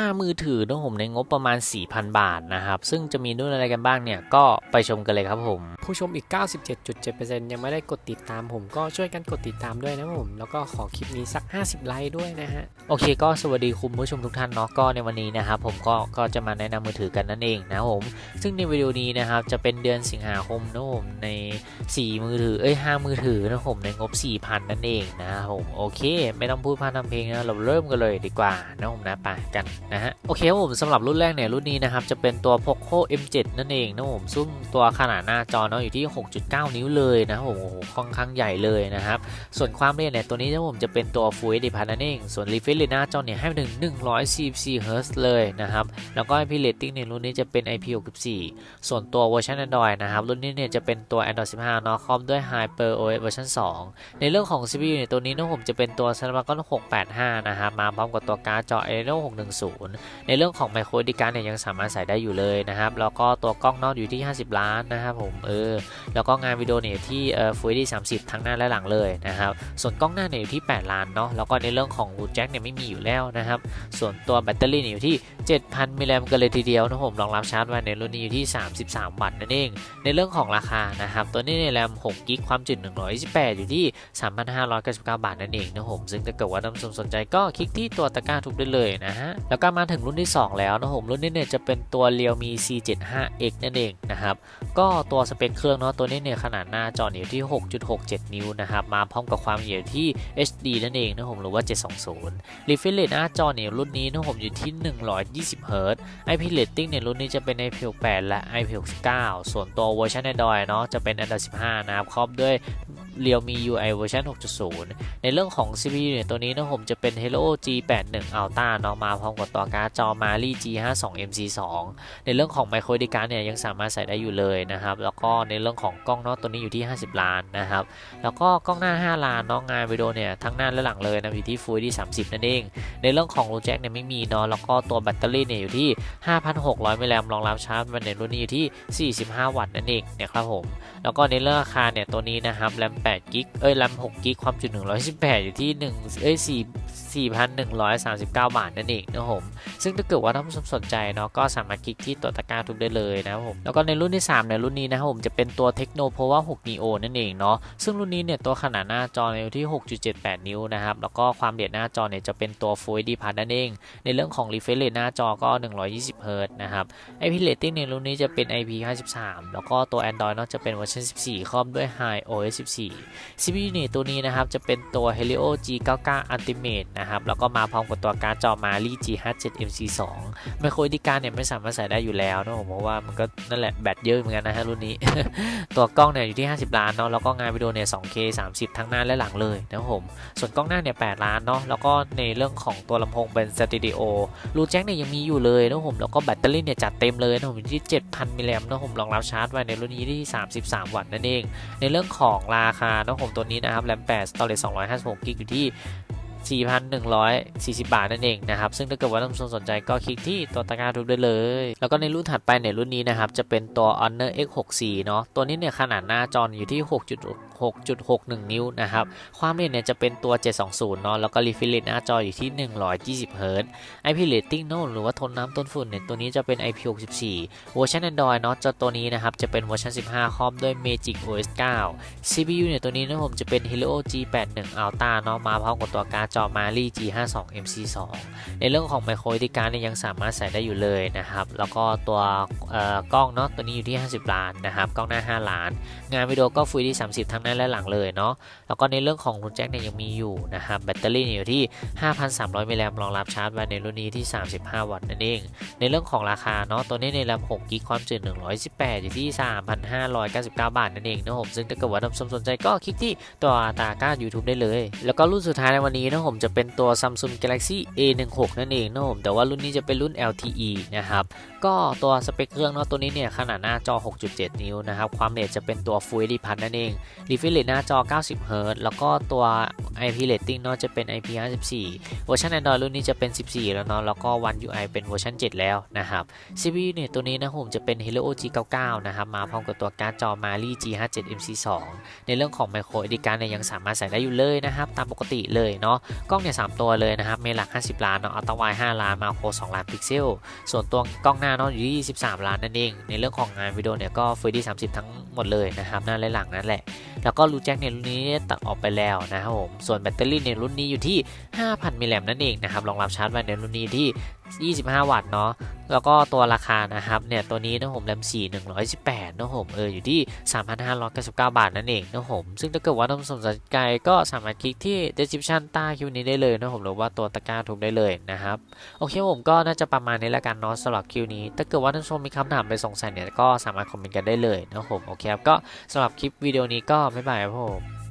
5 มือถือนะผมในงบประมาณ 4,000 บาทนะครับ ซึ่งจะมีรุ่นอะไรกันบ้างเนี่ย ก็ไปชมกันเลยครับผม ผู้ชมอีก 97.7%ยังไม่ได้กดติดตามผมก็ช่วยกันกดติดตามด้วยนะผม แล้วก็ขอคลิปนี้สัก 50 ไลค์ด้วยนะฮะ โอเคก็สวัสดีคุณผู้ชมทุกท่านเนาะก็ในวันนี้นะครับผมก็ก็จะมาแนะนำมือถือกันนั่นเองนะครับผม ซึ่งในวิดีโอนี้นะครับจะเป็นเดือนสิงหาคมนะผมใน 4 มือถือเอ้ย5มือถือนะผมในงบ 4,000 นั่นเองนะครับผมโอเค ไม่ต้องพูดพาทำเพลงนะเราเริ่มกันเลยดีกว่านะผมนะไปกันนะฮะโอเคครับผมสำหรับรุ่นแรกเนี่ยรุ่นนี้นะครับจะเป็นตัว Poco M7 นั่นเองนะผมซึ่งตัวขนาดหน้าจอเนาะอยู่ที่ 6.9 นิ้วเลยนะครับผมโอ้โหค่อนข้างใหญ่เลยนะครับส่วนความเร็วเนี่ยตัวนี้นะผมจะเป็นตัว Full HD Plus นั่นเองส่วน refresh rate หน้าจอเนี่ยให้ถึง144 Hz เลยนะครับแล้วก็ IP rating เนี่ยรุ่นนี้จะเป็น IP64 ส่วนตัวเวอร์ชัน Android นะครับรุ่นนี้เนี่ยจะเป็นตัว Android 15เนาะคอมด้วย Hyper OS เวอร์ชัน2 ในเรื่องของ CPU เนี่ยตัวนี้นะผมจะเป็นตัว Snapdragon 685 นะครับมาพร้อมกับตัวการ์ดจอ Adreno 610ในเรื่องของ Micro SD card เนี่ยยังสามารถใส่ได้อยู่เลยนะครับ แล้วก็ตัวกล้องนอกอยู่ที่ 50 ล้านนะครับผมเออแล้วก็งานวิดีโอเนี่ยที่เอ่อ Full HD 30ทั้งหน้าและหลังเลยนะครับส่วนกล้องหน้าเนี่ยอยู่ที่ 8 ล้านเนาะแล้วก็ในเรื่องของรูดแจ็คเนี่ยไม่มีอยู่แล้วนะครับส่วนตัวแบตเตอรี่เนี่ยอยู่ที่ 7,000 มิลลิแอมป์กันเลยทีเดียวนะผมรองรับชาร์จไว้ในรุ่นนี้อยู่ที่ 33 วัตต์นั่นเอง ในเรื่องของราคานะครับตัวนี้ในแรม6กิกความจุ128 อยู่ที่ 3,599 บาทนั่นเองนะผมซึ่งถ้าเกิดว่าท่านผู้ชมสนใจก็คลิกที่ตัวตะกร้าทุกได้เลยนะฮะแล้วก็มาถึงรุ่นที่ 2 แล้วนะผมรุ่นนี้เนี่ยจะเป็นตัว Realme C75X นั่นเองนะครับก็ตัวสเปคเครื่องเนาะตัวนี้เนี่ยขนาดหน้าจออยู่ที่ 6.67 นิ้วนะครับมาพร้อมกับความละเอียดที่ HD นั่นเองนะผมหรือว่า 720 refresh rate หน้าจอเนี่ยรุ่นนี้นะผมอยู่ที่ 120 Hz IP rating เนี่ยรุ่นนี้จะเป็น IP68 และ IP69 ส่วนตัวเวอร์ชัน Android เนาะจะเป็น Android 15 นะครับครอบด้วย Realme UI เวอร์ชัน6.0 ในเรื่องของ CPU เนี่ยตัวนี้นะผมจะเป็น Helio G81 Ultra เนาะมาพร้อมกับตัวการ์ดจอ Mali G52 MC2 ในเรื่องของ Micro SD card เนี่ยยังสามารถใส่ได้อยู่เลยนะครับ แล้วก็ในเรื่องของกล้องเนาะตัวนี้อยู่ที่ 50 ล้านนะครับ แล้วก็กล้องหน้า 5 ล้านเนาะงานวิดีโอเนี่ยทั้งหน้าและหลังเลยนะอยู่ที่ Full HD 30 นั่นเอง ในเรื่องของรูแจ็คเนี่ยไม่มีเนาะแล้วก็ตัวแบตเตอรี่เนี่ยอยู่ที่ 5,600มิลลิแอมป์รองรับชาร์จมันในรุ่นนี้อยู่ที่ 45 วัตต์นั่นเองนะครับผมแล้วก็ในเรื่องราคาเนี่ยตัวนี้นะครับแรม8กิกเอ้ยแรม6กิกความจุ128 อยู่ที่1เอ้ย4 4,139 บาทนั่นเองนะครับผมซึ่งถ้าเกิดว่าท่านผู้ชมสนใจเนาะก็สามารถคลิกที่ตัวตะกร้าทุกได้เลยนะครับผมแล้วก็ในรุ่นที่ 3 ในรุ่นนี้นะครับผมจะเป็นตัว Tecno Pova 6 Neo นั่นเองเนาะซึ่งรุ่นนี้เนี่ยตัวขนาดหน้าจอเนี่ยอยู่ที่ 6.78 นิ้วนะครับแล้วก็ความละเอียดหน้าจอเนี่ยจะเป็นตัว Full HD Plus นั่นเองในเรื่องของ refresh rate หน้าจอก็ 120 Hz นะครับ IP rating ในรุ่นนี้จะเป็น IP53 แล้วก็ตัว Android เนาะจะเป็นเวอร์ชัน14 ครอบด้วย High OS 14 CPU เนี่ยตัวนี้นะครับจะเป็นตัว Helio G99 Ultimate นะครับแล้วก็มาพร้อมกับตัวการ์ดจอ Mali G57 MC2 ไมโครดีการเนี่ยไม่สามารถใส่ได้อยู่แล้วนะผมเพราะว่ามันก็นั่นแหละแบตเยอะเหมือนกันนะฮะรุ่นนี้ ตัวกล้องเนี่ยอยู่ที่ 50 ล้านเนาะแล้วก็งานวิดีโอเนี่ย 2K 30 ทั้งหน้าและหลังเลยนะครับผมส่วนกล้องหน้าเนี่ย 8 ล้านเนาะแล้วก็ในเรื่องของตัวลำโพงเป็นสตูดิโอรูแจ็คเนี่ยยังมีอยู่เลยนะครับผมแล้วก็แบตเตอรี่เนี่ยจัดเต็มเลยนะผมอยู่ที่ 7,000มิลลิแอมป์นะผมรองรับชาร์จไว้ในรุ่นนี้ที่ 33 วัตต์นั่นเอง ในเรื่องของราคาน้องผมตัวนี้นะครับแรม8 storage 256กิกอยู่ที่4,140 บาทนั่นเองนะครับ ซึ่งถ้าเกิดว่าท่านผู้ชมสนใจก็คลิกที่ตัวตะกร้าทุบได้เลย แล้วก็ในรุ่นถัดไปในรุ่นนี้นะครับ จะเป็นตัว Honor X64 เนาะตัวนี้เนี่ยขนาดหน้าจออยู่ที่ 6.61 นิ้วนะครับ ความละเอียดเนี่ยจะเป็นตัว 720 เนาะ แล้วก็ refresh rate หน้าจออยู่ที่ 120 Hz IP rating เนาะหรือว่าทนน้ำทนฝุ่นเนี่ย ตัวนี้จะเป็น IP64 เวอร์ชัน Android เนาะจะตัวนี้นะครับ จะเป็นเวอร์ชัน 15 ครอบด้วย Magic OS 9 CPU เนี่ย ตัวนี้นะผมจะเป็น Helio G81 Ultra เนาะ มาพร้อมกับตัวการ์ดจอ Mali G52 MC2 ในเรื่องของ Micro SD card เนี่ยยังสามารถใส่ได้อยู่เลยนะครับ แล้วก็ตัวกล้องเนาะ ตัวนี้อยู่ที่ 50 ล้านนะครับ กล้องหน้า 5 ล้าน งานวิดีโอก็ Full HD 30 ทั้งหน้า้นและหลังเลยเนาะแล้วก็ในเรื่องของรูแจ็คเนี่ยยังมีอยู่นะครับแบตเตอรี่อยู่ที่ 5,300 มิลลิแอมป์รองรับชาร์จไว้ในรุ่นนี้ที่ 35 วัตต์นั่นเอง ในเรื่องของราคาเนาะตัวนี้ในแรม6กิกความจุ118 อยู่ที่ 3,599 บาทนั่นเองนะผมซึ่งถ้าเกิดว่าท่านผู้ชมสนใจก็คลิกที่ตัวตาก้า YouTube ได้เลย แล้วก็รุ่นสุดท้ายในวันนี้นะผมจะเป็นตัว Samsung Galaxy A16 นั่นเองนะผมแต่ว่ารุ่นนี้จะเป็นรุ่น LTE นะครับก็ตัวสเปคเครื่องเนาะตัวนี้เนี่ยขนาดหน้าจอ 6.7 นิ้วนะครับความละเอียดจะเป็นตัว Full HD Plus นั่นเอง r e ฟิลิตหน้าจอ 90 h z แล้วก็ตัว IP rating เนาะจะเป็น IP 54 เวอร์ชัน Android รุ่นนี้จะเป็น 14 แล้วเนาะแล้วก็ One UI เป็นเวอร์ชัน 7 แล้วนะครับ CPU เนี่ยตัวนี้นะผมจะเป็น Helio G99 นะครับมาพร้อมกับตัวการ์ดจอ Mali G57 MC2 ในเรื่องของ Micro SD card เนี่ยยังสามารถใส่ได้อยู่เลยนะครับตามปกติเลยเนาะกล้องเนี่ย3ตัวเลยนะครับเมลัก 50 ล้านเนาะอัลตราไว5ล้านมาโคร2ล้านพิกเซลส่วนตัวกล้องหน้าเนาะอยู่ที่23 ล้านนั่นเองในเรื่องของงานวิดีโอเนี่ยก็ Full HD 30 ทั้งหมดเลยนะครับหน้าและหลังนั่นแหละแล้วก็รูแจ็คเนี่ยรุ่นนี้ตัดออกไปแล้วนะครับผมส่วนแบตเตอรี่ในรุ่นนี้อยู่ที่ 5,000 มิลลิแอมป์นั่นเองนะครับรองรับชาร์จไวในรุ่นนี้ที่ 25 วัตต์เนาะแล้วก็ตัวราคานะครับเนี่ยตัวนี้นะผมแรม4 118นะผมเอออยู่ที่ 3,599 บาทนั่นเองนะผมซึ่งถ้าเกิดว่าท่านผู้ชมสนใจก็สามารถคลิกที่ description ใต้คลิปนี้ได้เลยนะผมหรือว่าตัวตะกร้าทุกได้เลยนะครับโอเคผมก็น่าจะประมาณนี้แล้วกันเนาะสำหรับคลิปนี้ ถ้าเกิดว่าท่านผู้ชมมีคำถามไปสงสัยเนี่ยก็สามารถคอมเมนต์กันได้เลยนะผมโอเคครับก็สำหรับคลิปวิดีโอนี้ก็บ๊ายบายครับผม